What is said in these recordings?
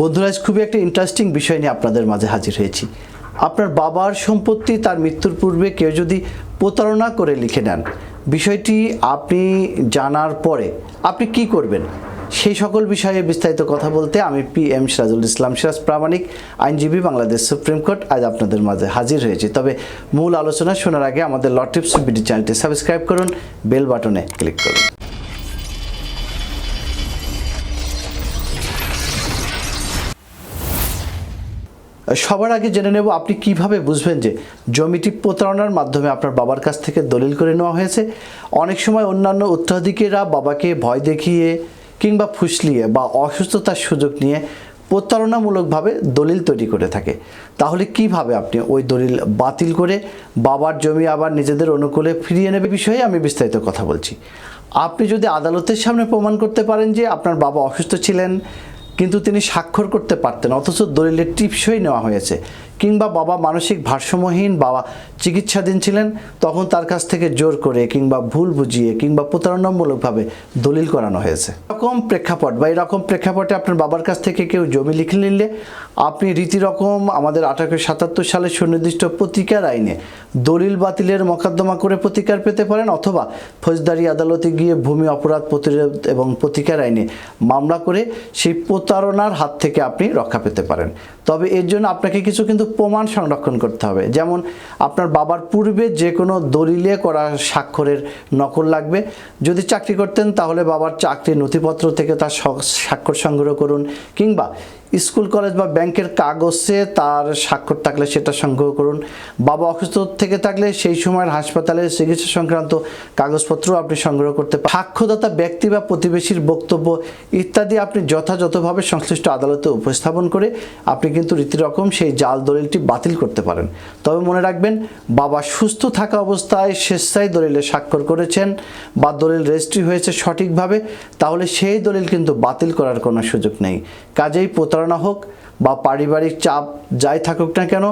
বন্ধুরা, আজ খুবই একটা ইন্টারেস্টিং বিষয় নিয়ে আপনাদের মাঝে হাজির হয়েছি। আপনার বাবার সম্পত্তি, তার মৃত্যুর পূর্বে কেউ যদি প্রতারণা করে লিখে নেন, বিষয়টি আপনি জানার পরে আপনি কি করবেন? সেই সকল বিষয়ে বিস্তারিত কথা বলতে আমি পি এম সিরাজুল ইসলাম সিরাজ, প্রামাণিক আইনজীবী, বাংলাদেশ সুপ্রিম কোর্ট, আজ আপনাদের মাঝে হাজির হয়েছি। তবে মূল আলোচনা শোনার আগে আমাদের লটিপস বিডি চ্যানেলটি সাবস্ক্রাইব করুন, বেল বাটনে ক্লিক করুন। সবার আগে জেনে নেব আপনি কীভাবে বুঝবেন যে জমিটি প্রতারণার মাধ্যমে আপনার বাবার কাছ থেকে দলিল করে নেওয়া হয়েছে। অনেক সময় অন্যান্য উত্তরাধিকারীরা বাবাকে ভয় দেখিয়ে কিংবা ফুসলিয়ে বা অসুস্থতার সুযোগ নিয়ে প্রতারণামূলকভাবে দলিল তৈরি করে থাকে। তাহলে কীভাবে আপনি ওই দলিল বাতিল করে বাবার জমি আবার নিজেদের অনুকূলে ফিরিয়ে নেবে বিষয়ে আমি বিস্তারিত কথা বলছি। আপনি যদি আদালতের সামনে প্রমাণ করতে পারেন যে আপনার বাবা অসুস্থ ছিলেন কিন্তু তিনি স্বাক্ষর করতে পারতেন, অথচ দলিলের টিপসই নেওয়া হয়েছে। কিংবা বাবা মানসিক ভারসাম্যহীন বাবা চিকিৎসাধীন ছিলেন, তখন তার কাছ থেকে জোর করে কিংবা ভুল বুঝিয়ে কিংবা প্রতারণামূলকভাবে দলিল করানো হয়েছে। এরকম প্রেক্ষাপট বা এরকম প্রেক্ষাপটে আপনার বাবার কাছ থেকে কেউ জমি লিখে নিলে, আপনি রীতিরকম আমাদের আঠারোশো সাতাত্তর সালে সুনির্দিষ্ট প্রতিকার আইনে দলিল বাতিলের মোকদ্দমা করে প্রতিকার পেতে পারেন, অথবা ফৌজদারি আদালতে গিয়ে ভূমি অপরাধ প্রতিরোধ এবং প্রতিকার আইনে মামলা করে সেই প্রতারণার হাত থেকে আপনি রক্ষা পেতে পারেন। তবে এর জন্য আপনাকে কিছু কিন্তু প্রমাণ সংরক্ষণ করতে হবে। যেমন, আপনার বাবার পূর্বে যে কোনো দলিলে করা স্বাক্ষরের নকল লাগবে। যদি চাকরি করতেন, তাহলে বাবার চাকরির নথিপত্র থেকে তার স্বাক্ষর সংগ্রহ করুন কিংবা স্কুল, কলেজ বা ব্যাংকের কাগজে তার স্বাক্ষর থাকলে সেটা সংগ্রহ করুন। বাবা অসুস্থ থেকে থাকলে সেই সময়ের হাসপাতালের চিকিৎসা সংক্রান্ত কাগজপত্র আপনি সংগ্রহ করতে পারেন। সাক্ষ্যদাতা, ব্যক্তি বা প্রতিবেশীর বক্তব্য ইত্যাদি আপনি যথাযথভাবে সংশ্লিষ্ট আদালতে উপস্থাপন করে আপনি কিন্তু রীতিরকম সেই জাল দলিলটি বাতিল করতে পারেন। তবে মনে রাখবেন, বাবা সুস্থ থাকা অবস্থায় স্বেচ্ছায় দলিলে স্বাক্ষর করেছেন বা দলিল রেজিস্ট্রি হয়েছে সঠিকভাবে, তাহলে সেই দলিল কিন্তু বাতিল করার কোনো সুযোগ নেই। কাজেই প্রতারণা প্রতারণা হোক বা পারিবারিক চাপ যাই থাকুক না কেন,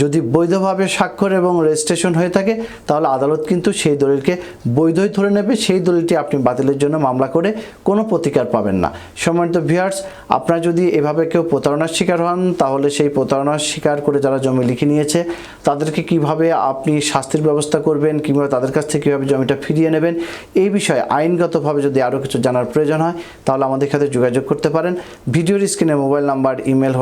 যদি বৈধভাবে স্বাক্ষর এবং রেজিস্ট্রেশন হয়ে থাকে, তাহলে আদালত কিন্তু সেই দলিলকে বৈধই ধরে নেবে, সেই দলিলটি আপনি বাতিলের জন্য মামলা করে কোনো প্রতিকার পাবেন না। সম্মানিত ভিউয়ার্স আপনার যদি এভাবে কেউ প্রতারণার শিকার হন, তাহলে সেই প্রতারণার শিকার করে যারা জমি লিখে নিয়েছে, তাদেরকে কীভাবে আপনি শাস্তির ব্যবস্থা করবেন, কিংবা তাদের কাছ থেকে কীভাবে জমিটা ফিরিয়ে নেবেন, এই বিষয়ে আইনগতভাবে যদি আরও কিছু জানার প্রয়োজন হয়, তাহলে আমাদের সাথে যোগাযোগ করতে পারেন। ভিডিওর স্ক্রিনে mobile number email